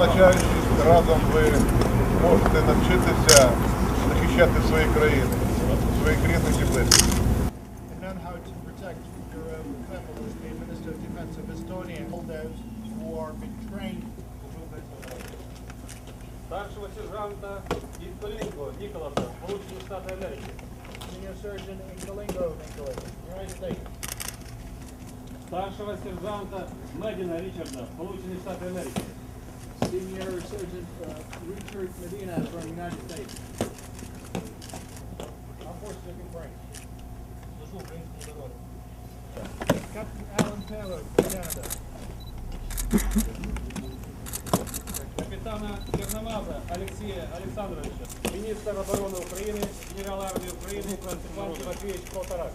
Навчаючись разом ви можете навчитися захищати свої країни, своїх рідних і близьких. and learn how to protect your own people as the Minister of Defence of Estonia, all those who are being trained старшего сержанта Вікторенко Ніколаса, Сполучені Штати Америки, Senior Surgeon in Kalingo, Nicholas, United States. старшого сержанта Медіна Річарда, Сполучені Штати Америки, Senior Surgeon uh, Richard Medina from United States. Armed Forces of Ukraine. Captain Alan Taylor from Canada. капітана Чорномаза Олексія Олександровича, міністр оборони України, генерал армії України Іван Тимофійович Полторак.